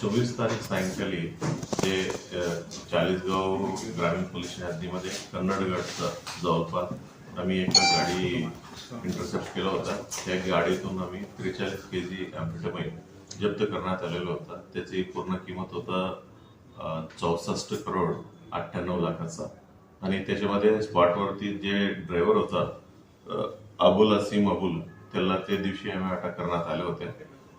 चोवीस तारीख सायंकाळी जे चाळीसगाव ग्रामीण पोलीस हद्दीमध्ये कन्नडगडचा जवळपास आम्ही एका गाडी इंटरसेप्ट केला होता. त्या गाडीतून आम्ही त्रेचाळीस के जी अँफिटमाइन जप्त करण्यात आलेला होता. त्याची पूर्ण किंमत होता चौसष्ट करोड अठ्ठ्याण्णव लाखाचा. आणि त्याच्यामध्ये स्पॉटवरती जे ड्रायव्हर होता अबुल असीम अबुल त्याला त्या दिवशी आम्ही अटक करण्यात आले होते.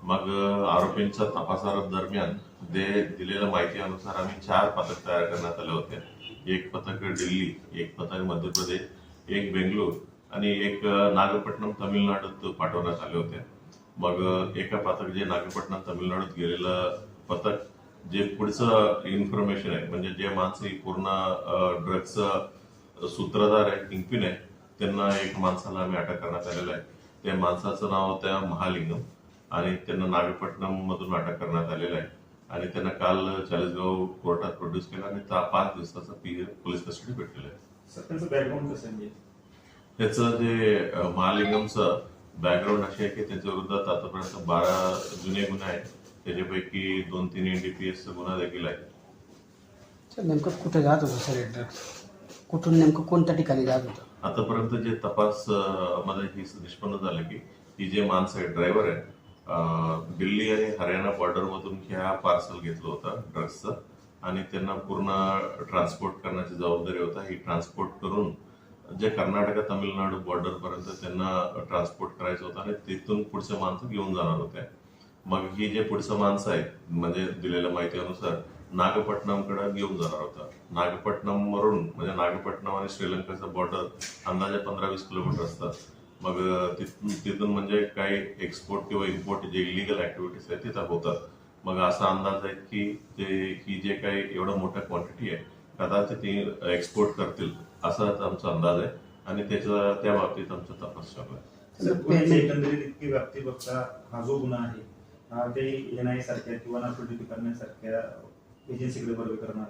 मग आरोपींच्या तपासा दरम्यान जे दिलेल्या माहितीनुसार आम्ही चार पथक तयार करण्यात आले होते. एक पथक दिल्ली एक पथक मध्य प्रदेश एक बेंगलोर आणि एक नागपट्टणम तमिळनाडूत पाठवण्यात आले होते. मग एका पथक जे नागपट्टणम तमिळनाडूत गेलेलं पथक जे पुढचं इन्फॉर्मेशन आहे म्हणजे जे माणसं पूर्ण ड्रग्सचं सूत्रधार आहे किंगपिन आहे त्यांना एक माणसाला आम्ही अटक करण्यात आलेलं आहे. त्या माणसाचं नाव होतं महालिंगम आणि त्यांना नागपट्टणम मधून अटक करण्यात आलेलं आहे. आणि त्यांना काल चाळीसगाव कोर्टात प्रोड्यूस केला आणि पाच दिवसाचा पी पोलीस कस्टडी भेटलेलं आहे सर त्यांचं बॅकग्राऊंड कसं आहे? म्हणजे त्याचं जे महालिंगमचं बॅकग्राऊंड असे आहे की त्याच्या विरोधात आतापर्यंत बारा जुने गुन्हे आहेत. त्याच्यापैकी दोन तीन एनडीपीएस गुन्हा देखील आहे. नेमकं कुठे जात होतं सर कुठून नेमकं कोणत्या ठिकाणी जात होतं? आतापर्यंत जे तपास अ, मध्ये ही निष्पन्न झालं की ही जे माणसं आहे ड्रायव्हर आहे अ, दिल्ली आणि हरियाणा बॉर्डर मधून ह्या पार्सल घेतलं होतं ड्रग्सचं आणि त्यांना पूर्ण ट्रान्सपोर्ट करण्याची जबाबदारी होता. ही ट्रान्सपोर्ट करून जे कर्नाटक तमिळनाडू बॉर्डर पर्यंत त्यांना ट्रान्सपोर्ट करायचं होतं आणि तिथून पुढचे माणसं घेऊन जाणार होते. मग ही जे पुढचं माणसं आहेत म्हणजे दिलेल्या माहितीनुसार नागपट्टणमकडे घेऊन जाणार होता. नागपट्टणम वरून म्हणजे नागपट्टणम आणि श्रीलंकाचा बॉर्डर अंदाजे पंधरा वीस किलोमीटर असतात. मग तिथून तिथून म्हणजे काही एक्सपोर्ट किंवा इम्पोर्ट जे इलिगल ऍक्टिव्हिटीज आहेत तिथं होतात. मग असा अंदाज आहे की ते ही जे काही एवढं मोठं क्वांटिटी आहे कदाचित ती एक्सपोर्ट करतील असा आमचा अंदाज आहे. आणि त्याच्या त्या बाबतीत आमचा तपास चालू आहे. एकंदरीत इतकी व्याप्ती बघता हा जो गुन्हा आहे हा ते एनआय सारख्या किंवा नार्कोटिक डिपार्टमेंट सारख्या एजन्सीकडे बरोबर करणार.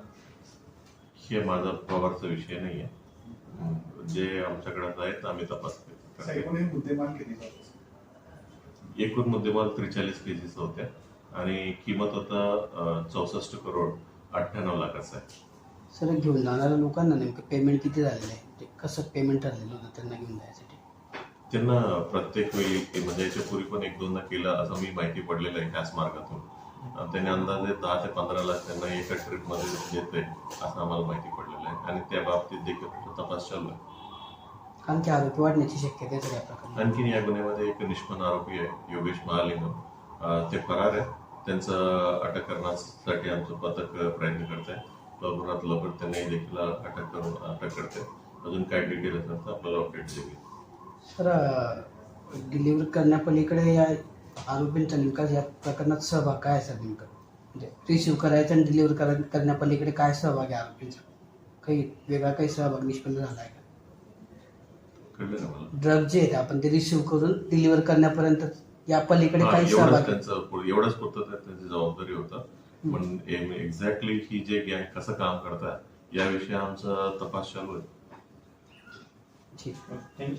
हे माझा पवारचा विषय नाही आहे जे आमच्याकडे आहेत आम्ही तपास करतो. एकूण मुद्देमाल किती एकूण मुद्देमाल त्रेचाळीस केजीचा होत्या आणि किंमत होता चौसष्ट करोड अठ्ठ्याण्णव लाखाचा आहे. सर घेऊन जाणाऱ्या लोकांना नेमकं पेमेंट किती झालेलं आहे? ते कसं पेमेंट ठरलेलं होतं त्यांना घेऊन जायसाठी? त्यांना प्रत्येक वेळी म्हणजे याच्यापूर्वी पण एक दोनदा केलं असं मी माहिती पडलेलं आहे त्याच मार्गातून. त्यांनी अंदाजे दहा ते पंधरा लाख त्यांना एका ट्रिपमध्ये देते असं आम्हाला माहिती पडलेलं आहे. आणि त्या बाबतीत देखील तपास चालू आहे. की आरोपी वाढण्याची शक्यता आहे प्रकरणात. आणखीन या गुन्ह्यामध्ये एक निष्पन्न आरोपी आहे योगेश महालिंगम ते फरार आहे त्यांचं अटक करण्यासाठी आमचं पथक प्रयत्न करत आहे लवकरात लवकर त्यांनी देखील अटक करून अटक करते अजून काय डिटेल असेल तर आपल्याला अपडेट देईल. सर डिलिव्हर करण्यापलीकडे या आरोपींचा नेमका या प्रकरणात सहभाग काय आहे सर नेमकं? म्हणजे रिसिव्ह करायचं आणि डिलिव्हर करा करण्यापलीकडे काय सहभाग आहे आरोपींचा? काही वेगळा काही सहभाग निष्पन्न झाला आहे का? ड्रग जे आहेत आपण ते रिसिव्ह करून डिलिव्हर करण्यापर्यंत या पलीकडे काही सहभाग आहे? त्यांचं पुढे- एवढंच त्या- त्यांची जबाबदारी होतं. पण एक्झॅक्टली ही जे गँग कसं काम करतात याविषयी आमचा तपास चालू आहे. ठीक. थँक्यू